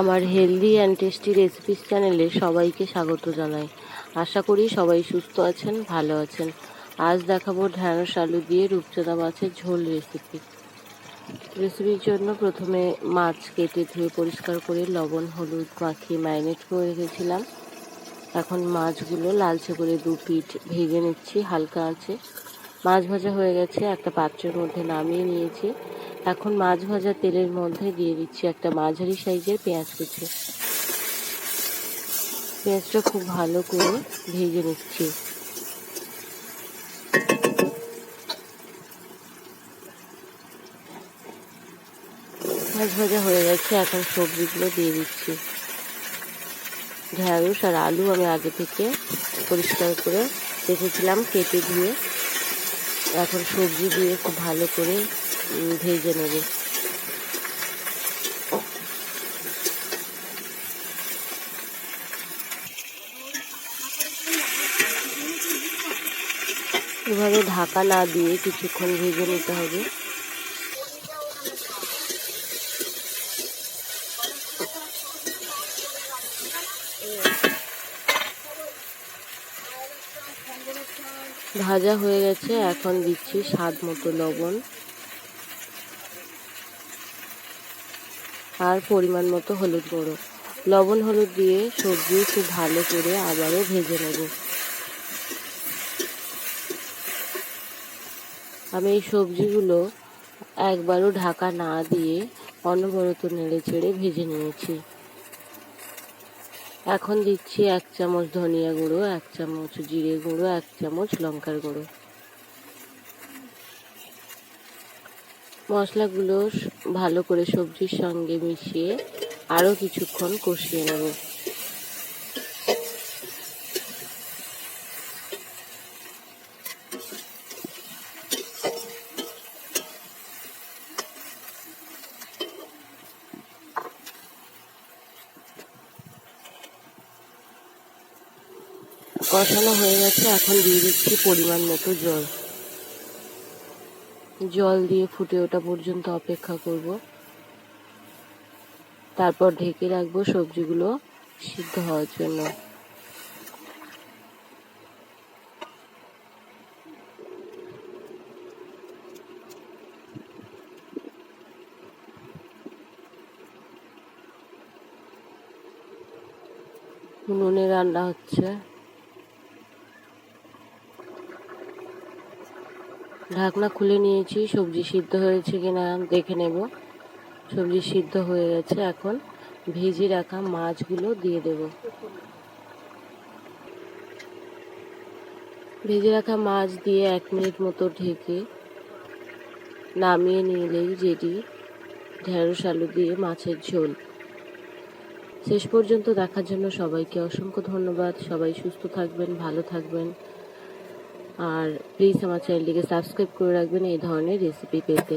আমার healthy and tasty recipes চ্যানেলে সবাইকে স্বাগত জানাই। আশা করি সবাই সুস্থ আছেন, ভালো আছেন। আজ দেখাবো ঢ্যাঁড়স, আলু দিয়ে রূপচাঁদা মাছের ঝোল রেসিপি রেসিপির জন্য প্রথমে মাছ কেটে ধুয়ে পরিষ্কার করে লবণ, হলুদ, মাখিয়ে ম্যারিনেট করে রেখেছিলাম। এখন মাছগুলো লালচে করে দু পিঠ ভেজে নিচ্ছি, হালকা আছে। মাছ ভাজা হয়ে গেছে, একটা পাত্রের মধ্যে নামিয়ে নিয়েছি। এখন মাছ ভাজা তেলের মধ্যে দিয়ে দিচ্ছি একটা মাঝারি সাইজের পেঁয়াজ কুচি। পেঁয়াজটা খুব ভালো করে ভেজে নিচ্ছি। মাছ ভাজা হয়ে গেছে, এখন সবজিগুলো দিয়ে দিচ্ছি। ঢ্যাঁড়স আর আলু আমি আগে থেকে পরিষ্কার করে রেখেছিলাম, কেটে ধুয়ে এখন সবজি দিয়ে খুব ভালো করে ভেজে নেব। এভাবে ঢাকা না দিয়ে কিছুক্ষণ ভেজে নিতে হবে। ভাজা হয়ে গেছে, এখন দিচ্ছি স্বাদ মতো লবণ আর পরিমাণ মতো হলুদ গুঁড়ো। লবণ হলুদ দিয়ে সবজি খুব ভালো করে আবারও ভেজে নেব। আমি এই সবজিগুলো একবারও ঢাকা না দিয়ে অনবরত নেড়ে চেড়ে ভেজে নিয়েছি। এখন দিচ্ছি এক চামচ ধনিয়া গুঁড়ো, এক চামচ জিরে গুঁড়ো, এক চামচ লঙ্কার গুঁড়ো। মশলাগুলো ভালো করে সবজির সঙ্গে মিশিয়ে আরও কিছুক্ষণ কষিয়ে নেব। কষানো হয়ে গেছে, এখন দিয়ে দিচ্ছি পরিমাণ মতো জল। জল দিয়ে ফুটে ওঠা পর্যন্ত অপেক্ষা করব। তারপর ঢেকে রাখব সবজিগুলো সিদ্ধ হওয়ার জন্য। নুনে রান্না হচ্ছে। ঢাকনা খুলে নিয়েছি, সবজি সিদ্ধ হয়েছে কিনা দেখে নেব। সবজি সিদ্ধ হয়ে গেছে, এখন ভেজে রাখা মাছগুলো দিয়ে দেব। ভেজে রাখা মাছ দিয়ে এক মিনিট মতো ঢেকে নামিয়ে নিলেই যেটি ঢেঁড়স আলু দিয়ে মাছের ঝোল। শেষ পর্যন্ত দেখার জন্য সবাইকে অসংখ্য ধন্যবাদ। সবাই সুস্থ থাকবেন, ভালো থাকবেন। আর প্লিজ আমার চ্যানেলটিকে সাবস্ক্রাইব করে রাখবেন এই ধরনের রেসিপি পেতে।